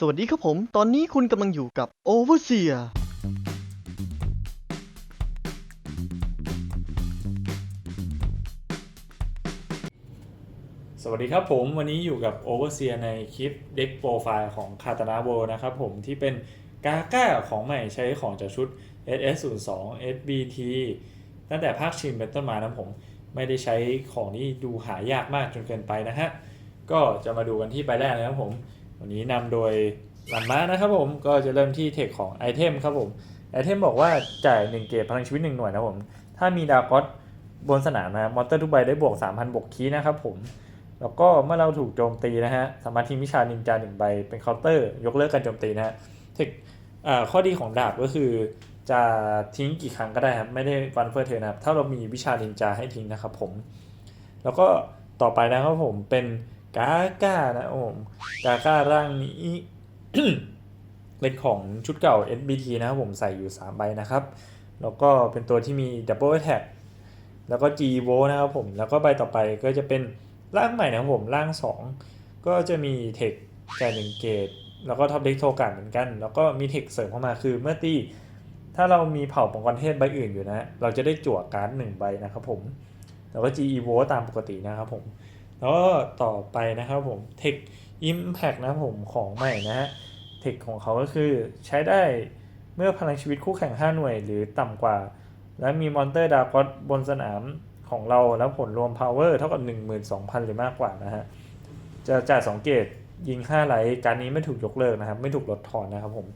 สวัสดีครับผม ตอนนี้คุณกำลังอยู่กับ Overseer สวัสดีครับผมวันนี้อยู่กับ Overseer ในคลิป Deck Profile ของ k a t a n a w o r l d นะครับผมที่เป็นกาก้าของใหม่ใช้ของจากชุด SS02 SBT ตั้งแต่ภาคชิมเป็นต้นมานะผม ไม่ได้ใช้ของที่ดูหายากมากจนเกินไปนะฮะ ก็จะมาดูกันที่ใบแรกนะครับผม วันนี้นำโดยลันมานะครับผมก็จะเริ่มที่เทคของไอเทมครับผมไอเทมบอกว่าจ่าย 1 เกตพลังชีวิต 1 หน่วยนะครับผมถ้ามีดากอสบนสนามนะมอนเตอร์ทุกใบได้บวก 3,000 บวกคีย์นะครับผมแล้วก็เมื่อเราถูกโจมตีนะฮะสามารถทิ้งวิชานินจาหนึ่งใบเป็นเคาน์เตอร์ ยกเลิกการโจมตีนะฮะเทคข้อดีของดาบก็คือจะทิ้งกี่ครั้งก็ได้ครับไม่ได้วันเฟอร์เทอนะครับถ้าเรามีวิชานินจาให้ทิ้งนะครับผม แล้วก็ต่อไปนะครับผมเป็น กาก้านะครับผมกาก้าร่างนี้เป็นของชุดเก่า SBT นะครับผมใส่อยู่ 3 ใบนะครับ แล้วก็เป็นตัวที่มี Double Attack แล้วก็ G v o นะครับผม แล้วก็ใบต่อไปก็จะเป็นร่างใหม่นะครับผมร่าง 2 ก็จะมีเทคจ่ายหนึ่งเกตแล้วก็ท็อปเด็กโทการเหมือนกัน แล้วก็มีเทคเสริมเข้ามาคือเมื่อตีถ้าเรามีเผ่าปังกรเทพใบอื่นอยู่นะ เราจะได้จั่วการ์ดหนึ่งใบนะครับผม แล้วก็ G e v o ตามปกตินะครับผม แล้วก็ต่อไปนะครับผมเทค Impact นะผมของใหม่นะฮะเทคของเขาก็คือใช้ได้เมื่อพลังชีวิตคู่แข่ง 5 หน่วยหรือต่ำกว่า และมีมอนเตอร์ดากอสบนสนามของเราแล้วผลรวม power เท่ากับ 12,000 หรือมากกว่านะฮะ จะจ่าย2เกตยิง 5ไลท์การนี้ไม่ถูกยกเลิกนะครับ ไม่ถูกลดทอนนะครับผม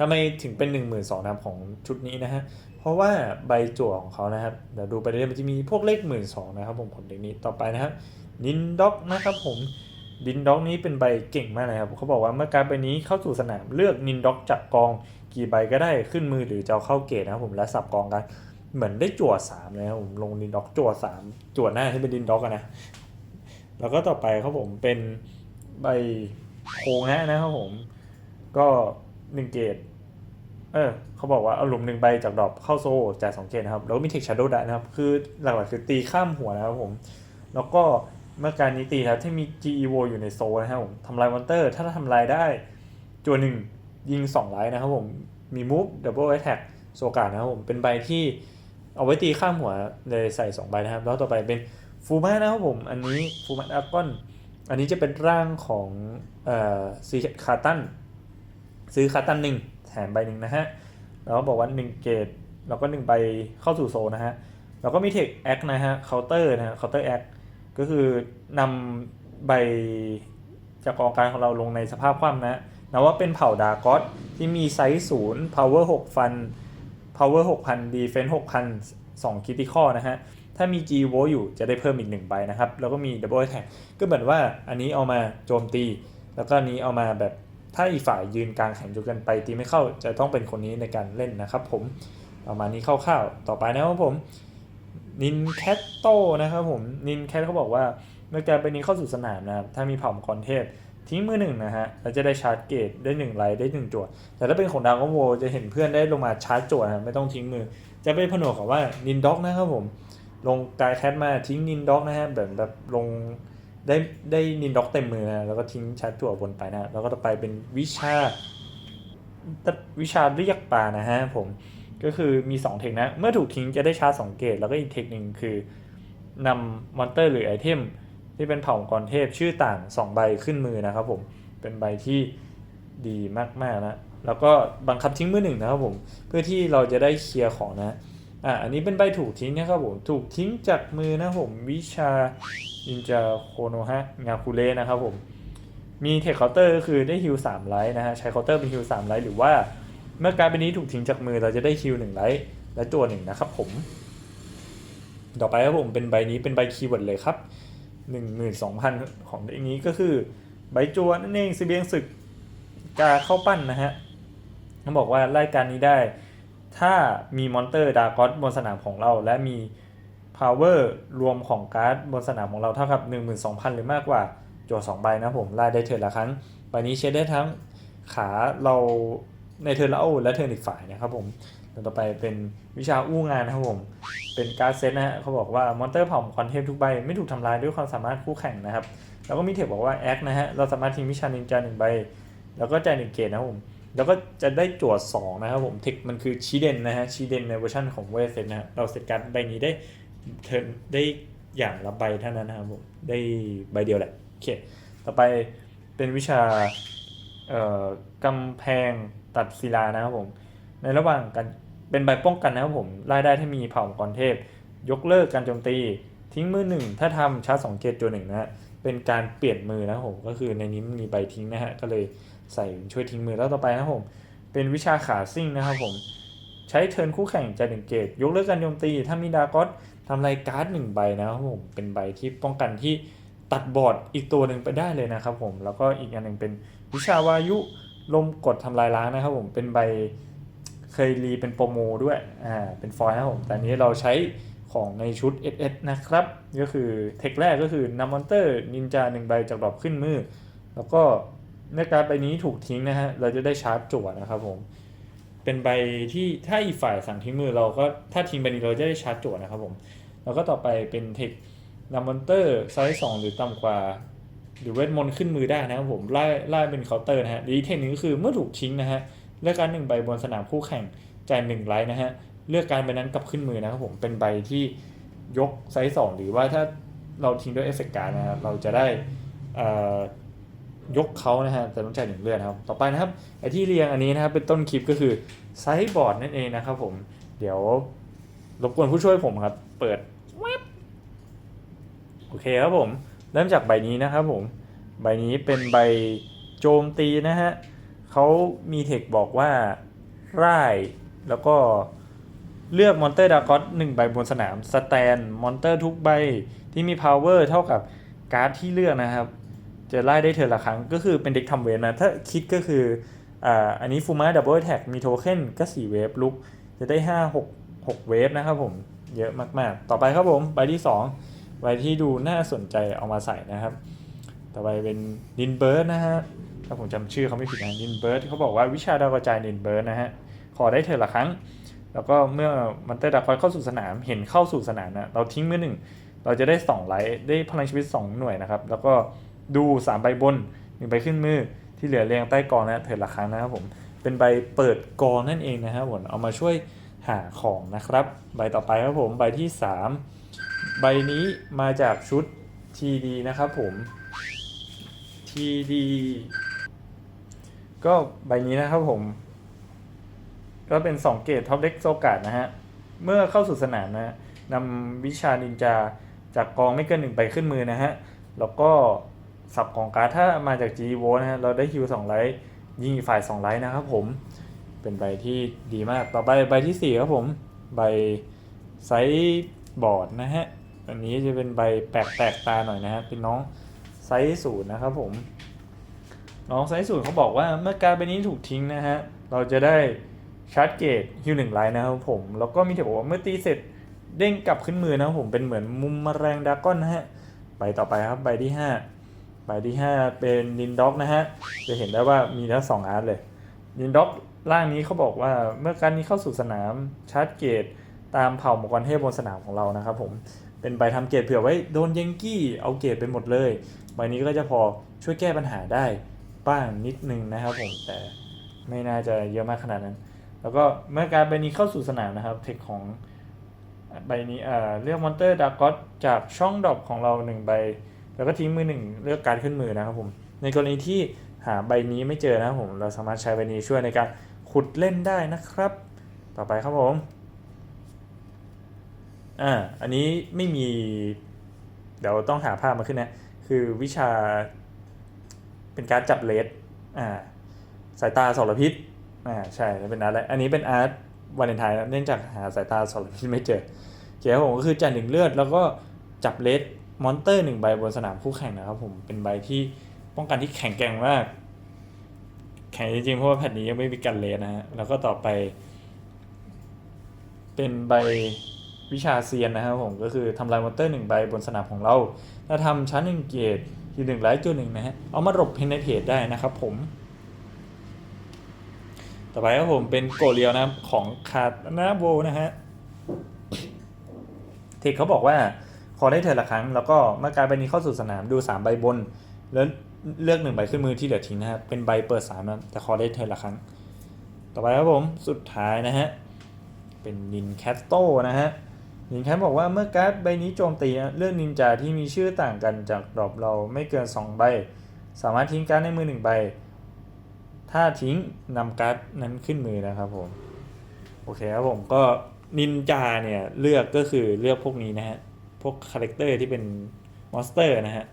ทำไมถึงเป็น 12,000นะครับของชุดนี้นะฮะ เพราะว่าใบจั่วของเขานะครับ เดี๋ยวดูไปเรื่อยๆมันจะมีพวกเลข 12,000นะครับผมของเด็กนี้ต่อไปนะครับนินด็อกนะครับผมดินด็อกนี้เป็นใบเก่งมากเลยครับเขาบอกว่าเมื่อการใบนี้เข้าสู่สนามเลือกนินด็อกจากกองกี่ใบก็ได้ขึ้นมือหรือจะเอาเข้าเกตนะครับผมและสับกองกันเหมือนได้จั่วสามเลยครับผมลงดินด็อกจั่วสามจั่วหน้าให้เป็นดินด็อกนะแล้วก็ต่อไปครับผมเป็นใบโคงฮะนะครับผมก็หนึ่งเกต เออเขาบอกว่าเอาหลุมหนึ่งใบจากดรอปเข้าโซ่จ่ายสองเกตนะครับ แล้วก็มีเทคชาร์โดได้นะครับ คือหลักๆคือตีข้ามหัวนะครับผม แล้วก็เมื่อการนี้ตีครับที่มี GEVO อยู่ในโซนนะครับผมทำลายมอนเตอร์ ถ้าทำลายได้จัวหนึ่งยิง2ไลท์นะครับผมมี move double attack โซกาดนะครับผมเป็นใบที่เอาไว้ตีข้ามหัวเลยใส่ 2 ใบนะครับ แล้วต่อไปเป็นฟูมานะครับผม อันนี้ฟูมาอัพกอน อันนี้จะเป็นร่างของเอ่อซีคาตันซื้อคาตันหนึ่ง แถมใบหนึ่งนะฮะแล้วก็บอกว่า1เกตแล้วก็1ใบเข้าสู่โซนนะฮะแล้วก็มีเทคแอคนะฮะเคาน์เตอร์นะฮะเคาน์เตอร์แอคก็คือนำใบจากกองการของเราลงในสภาพคว่ำนะนะว่าเป็นเผ่าดากอสที่มีไซส์ศูนย์ power 6ฟัน power 6,000 defense 6,000 2 critical นะฮะ ถ้ามี G v o อยู่จะได้เพิ่มอีก1ใบนะครับ แล้วก็มี double attack ก็เหมือนว่าอันนี้เอามาโจมตี แล้วก็อันนี้เอามาแบบ ถ้าอีกฝ่ายยืนกลางแข่งจุกันไปตีไม่เข้าจะต้องเป็นคนนี้ในการเล่นนะครับผมประมาณนี้คร่าวๆต่อไปนะครับผมนินแคทโตนะครับผมนินแคทเขาบอกว่าเมื่อการไปนี้เข้าสู่สนามนะครับถ้ามีเผ่ามังกรเทพทิ้งมือหนึ่งนะฮะเราจะได้ชาร์จเกตได้หนึ่งไลท์ได้หนึ่งจวด แต่ถ้าเป็นของดาวก็โวจะเห็นเพื่อนได้ลงมาชาร์จจวดนะไม่ต้องทิ้งมือ จะไปผนวกกับว่านินด็อกนะครับผมลงกายแคทมาทิ้งนินด็อกนะฮะแบบแบบลง ได้ได้นินด็อกเต็มมือนะแล้วก็ทิ้งชาร์จจวบนไปนะแล้วก็ต่อไปเป็นวิชาวิชาเรียกปลานะฮะผมก็คือมี 2 เทคนะ เมื่อถูกทิ้งจะได้ชาร์จ2เกต แล้วก็อีกเทคหนึ่งคือนำมอนเตอร์หรือไอเทมที่เป็นเผ่ามังกรเทพชื่อต่าง 2 ใบขึ้นมือนะครับผม เป็นใบที่ดีมากๆนะ แล้วก็บังคับทิ้งมือหนึ่งนะครับผม เพื่อที่เราจะได้เคลียร์ของนะ อะอันนี้เป็นใบถูกทิ้งนะครับผมถูกทิ้งจากมือนะผมวิชาอินจาโคโนฮะงาคูเลนะครับผมมีเทคเคาน์เตอร์ก็คือได้ฮิล3ไลท์นะฮะใช้เคาน์เตอร์เป็นฮิล3ไลท์หรือว่า เมื่อการเป็นนี้ถูกทิ้งจากมือเราจะได้คิวหนึ่งไลท์และตัวหนึ่งนะครับผม ต่อไปครับผมเป็นใบนี้เป็นใบคีย์เวิร์ดเลยครับ12,000ของอันนี้ก็คือใบจวนนั่นเองซีเบียงศึกกาเข้าปั้นนะฮะเขาบอกว่ารายการนี้ได้ ถ้ามีมอนเตอร์ดากอสบนสนามของเรา และมี power รวมของการ์ดบนสนามของเราเท่ากับ 12,000 หรือมากกว่าจว2ใบนะผมไล่ได้เทิร์นละครั้งใบนี้เช็ดได้ทั้งขาเราในเทิร์นละโอและเทิร์นอีกฝ่ายนะครับผมต่อไปเป็นวิชาอู้งานนะครับผม เป็นการ์ดเซตนะฮะเขาบอกว่ามอนเตอร์เผ่ามังกรเทพทุกใบ ไม่ถูกทำลายด้วยความสามารถคู่แข่งนะครับ แล้วก็มีเทคบอกว่าแอคนะฮะ เราสามารถทิ้งวิชานินจาหนึ่งใบ แล้วก็จ่ายหนึ่งเกตนะครับผม แล้วก็จะได้จวดสองนะครับผมเทคมันคือชีเดนนะฮะชีเดนในเวอร์ชันของเวสเซตนะเราเซตการใบนี้ได้เทิร์นได้อย่างละใบเท่านั้นนะครับผมได้ใบเดียวแหละโอเคต่อไปเป็นวิชาเอ่อกำแพงตัดศิลานะครับผม ในระหว่างการเป็นใบป้องกันนะครับผมรายได้ที่มีเผ่ามังกรเทพ ยกเลิกการโจมตี ทิ้งมือหนึ่งถ้าทำชาร์จสองเกตตัวหนึ่งนะฮะเป็นการเปลี่ยนมือนะครับผมก็คือในนี้มันมีใบทิ้งนะฮะก็เลย ใส่ช่วยทิ้งมือแล้วต่อไปนะครับผมเป็นวิชาขาซิ่งนะครับผมใช้เทิร์นคู่แข่งใจหนึ่งเกตยกเลิกการโจมตี ถ้ามีดากอสทำลายการ์ดหนึ่งใบนะครับผมเป็นใบที่ป้องกันที่ตัดบอร์ดอีกตัวหนึ่งไปได้เลยนะครับผมแล้วก็อีกอันหนึ่งเป็นวิชาวายุลมกดทำลายล้างนะครับผมเป็นใบเคยรีเป็นโปรโมด้วยอ่าเป็นฟอยล์นะครับผมแต่นนี้เราใช้ของในชุด SS นะครับ ก็คือเทคแรกก็คือนำมอนเตอร์นินจาหนึ่งใบจากดรอปขึ้นมือ แล้วก็ เมื่อการใบนี้ถูกทิ้งนะฮะเราจะได้ชาร์จจั่วนะครับผมเป็นใบที่ถ้าอีกฝ่ายสั่งทิ้งมือเราก็ถ้าทิ้งใบนี้เราจะได้ชาร์จจั่วนะครับผมแล้วก็ต่อไปเป็นเทคนำมอนเตอร์ไซส์สองหรือต่ำกว่า หรือเวทมนต์ขึ้นมือได้นะครับผมไล่ไล่เป็นเคาน์เตอร์นะฮะดีเทคนึงก็คือเมื่อถูกทิ้งนะฮะเลือกการหนึ่งใบบนสนามคู่แข่งจ่ายหนึ่งไลท์นะฮะเลือกการใบนั้นกลับขึ้นมือนะครับผมเป็นใบที่ยกไซส์สองหรือว่าถ้าเราทิ้งด้วยเอฟเฟกต์การ์นะครับเราจะได้อ่อ ยกเขานะฮะแต่ต้องจ่ายหนึ่งเลือดนครับ ต่อไปนะครับไอที่เรียงอันนี้นะครับเป็นต้นคลิปก็คือไซส์บอร์ดนั่นเองนะครับผมเดี๋ยวรบกวนผู้ช่วยผมครับ เปิดแวบโอเคครับผม เริ่มจากใบนี้นะครับผม ใบนี้เป็นใบโจมตีนะฮะเขามีเทคบอกว่าร่ายแล้วก็เลือกมอนเตอร์ดากอสหนึ่งใบบนสนาม สแตน มอนเตอร์ทุกใบที่มี power เท่ากับการ์ดที่เลือกนะครับ จะไล่ได้เทอละครั้งก็คือเป็นเด็กทำเวฟนะ ถ้าคิดก็คืออ่าอันนี้ฟูมาดับเบิลแท็กมีโทเค็นก็ 4 เวฟลุกจะได้ 5 6 6 เวฟนะครับผม เยอะมากๆ ต่อไปครับผม ใบที่ 2 ใบที่ดูน่าสนใจเอามาใส่นะครับ ต่อไปเป็นดินเบิร์ดนะฮะ ถ้าผมจำชื่อเขาไม่ผิดนะดินเบิร์ดเขาบอกว่าวิชาดาวกระจายดินเบิร์ดนะฮะ ขอได้เธอละครั้ง แล้วก็เมื่อมันเตอร์ดาคอยเข้าสู่สนามเห็นเข้าสู่สนามนะเราทิ้งมือหนึ่งเราจะได้2ไลท์ได้พลังชีวิต 2 หน่วยนะครับ แล้วก็ ดู3ใบบนหนึ่งใบขึ้นมือที่เหลือเรียงใต้กองนะเธอละครั้งนะครับผมเป็นใบเปิดกองนั่นเองนะครับผมเอามาช่วยหาของนะครับ ใบต่อไปครับผมใบที่ 3 ใบนี้มาจากชุด TD นะครับผม TD ก็ใบนี้นะครับผม ก็เป็น 2 เกตท็อปเด็กโซกาดนะฮะ เมื่อเข้าสู่สนามนะฮะนำวิชานินจาจากกองไม่เกินหนึ่งใบขึ้นมือนะฮะ แล้วก็ สับของการ์ดถ้ามาจาก G v o นะฮะเราได้ฮิว2ไลท์ยิงอีกฝ่าย2ไลท์นะครับผมเป็นใบที่ดีมากต่อไปใบทีสี่ 4 ครับผม ใบไซส์บอร์ดนะฮะอันนี้จะเป็นใบแปลกแตกตาหน่อยนะฮะเป็นน้องไซส์ศูนย์นะครับผม น้องไซส์ศูนย์เขาบอกว่าเมื่อการใบนี้ถูกทิ้งนะฮะเราจะได้ชาร์จเกตฮิวหนึ่งไลน์นะครับผม แล้วก็มีเทคบอกว่าเมื่อตีเสร็จเด้งกลับขึ้นมือนะครับผมเป็นเหมือนมุมแมลงดาก้อนนะฮะใบต่อไปครับใบที่ 5 ใบที่ 5 เป็นนินด็อกนะฮะ จะเห็นได้ว่ามีทั้งสองอาร์ตเลยนินด็อกร่างนี้เขาบอกว่าเมื่อการนี้เข้าสู่สนามชาร์จเกต ตามเผ่ามังกรเทพบนสนามของเรานะครับผมเป็นใบทำเกตเผื่อไว้โดนเยงกี้เอาเกตไปหมดเลยใบนี้ก็จะพอช่วยแก้ปัญหาได้บ้างนิดนึงนะครับผมแต่ไม่น่าจะเยอะมากขนาดนั้น แล้วก็เมื่อการใบนี้เข้าสู่สนามนะครับเทคของใบนี้เอ่อเลือกมอนเตอร์ดากอสจากช่องดรอปของเราหนึ่งใบ แล้วก็ทิ้งมือหนึ่งเลือกการขึ้นมือนะครับผม ในกรณีที่หาใบนี้ไม่เจอนะครับผม เราสามารถใช้ใบนี้ช่วยในการขุดเล่นได้นะครับ ต่อไปครับผม อ่า อันนี้ไม่มี เดี๋ยวต้องหาภาพมาขึ้นนะ คือวิชา เป็นการจับเลสอ่า สายตาสรพิษ อ่า ใช่แล้วเป็นอาร์ตอะไรอันนี้เป็นอาร์ตวาเลนไทน์เนื่องจากหาสายตาสรพิษไม่เจอเจ้าผมก็คือจ่ายหนึ่งเลือด แล้วก็จับเลส มอนเตอร์หนึ่งใบบนสนามคู่แข่งนะครับผมเป็นใบที่ป้องกันที่แข็งแกร่งมาก แข็งจริงๆ เพราะว่าแผ่นนี้ยังไม่มีกันเลสนะฮะ แล้วก็ต่อไป เป็นใบวิชาเซียนนะครับผมก็คือทำลายมอนเตอร์หนึ่งใบบนสนามของเรา ถ้าทำชั้นหนึ่งเกตทีหนึ่งไลท์จุดหนึ่งนะฮะ เอามาหลบเพนในเพจได้นะครับผม ต่อไปครับผมเป็นโกเรียวนะของคาตานาโบนะฮะเทคเขาบอกว่า พอได้เทิร์ละครั้ง แล้วก็เมื่อการใบนี้เข้าสู่สนามดู 3 ใบบน แล้วเลือกหนึ่งใบขึ้นมือที่เหลือทิ้งนะครับเป็นใบเปิดสามนะแต่ขอได้เทิร์ละครั้ง ต่อไปครับผมสุดท้ายนะฮะเป็นนินแคสโตนะฮะนินแคสบอกว่าเมื่อการ์ดใบนี้โจมตีเลือกนินจาที่มีชื่อต่างกันจากดรอปเราไม่เกิน 2 ใบ สามารถทิ้งการ์ดในมือ1ใบ ถ้าทิ้งนำการ์ดนั้นขึ้นมือนะครับผมโอเคครับผมก็นินจาเนี่ยเลือกก็คือเลือกพวกนี้นะฮะ พวกคาแรคเตอร์ที่เป็นมอนสเตอร์นะฮะ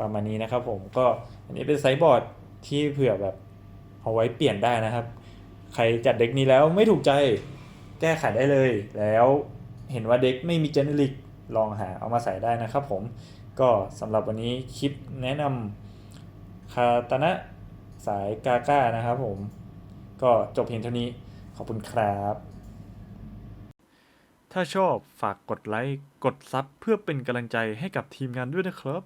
ประมาณนี้นะครับผมก็อันนี้เป็นไซบอร์ดที่เผื่อแบบเอาไว้เปลี่ยนได้นะครับ ใครจัดเด็กนี้แล้วไม่ถูกใจแก้ไขได้เลย แล้วเห็นว่าเด็กไม่มีเจเนริกลองหาเอามาใส่ได้นะครับผมก็สำหรับวันนี้คลิปแนะนำคาตานะสายกาก้านะครับผม ก็จบเพียงเท่านี้ขอบคุณครับ ถ้าชอบฝากกดไลค์ กดซับเพื่อเป็นกำลังใจให้กับทีมงานด้วยนะครับ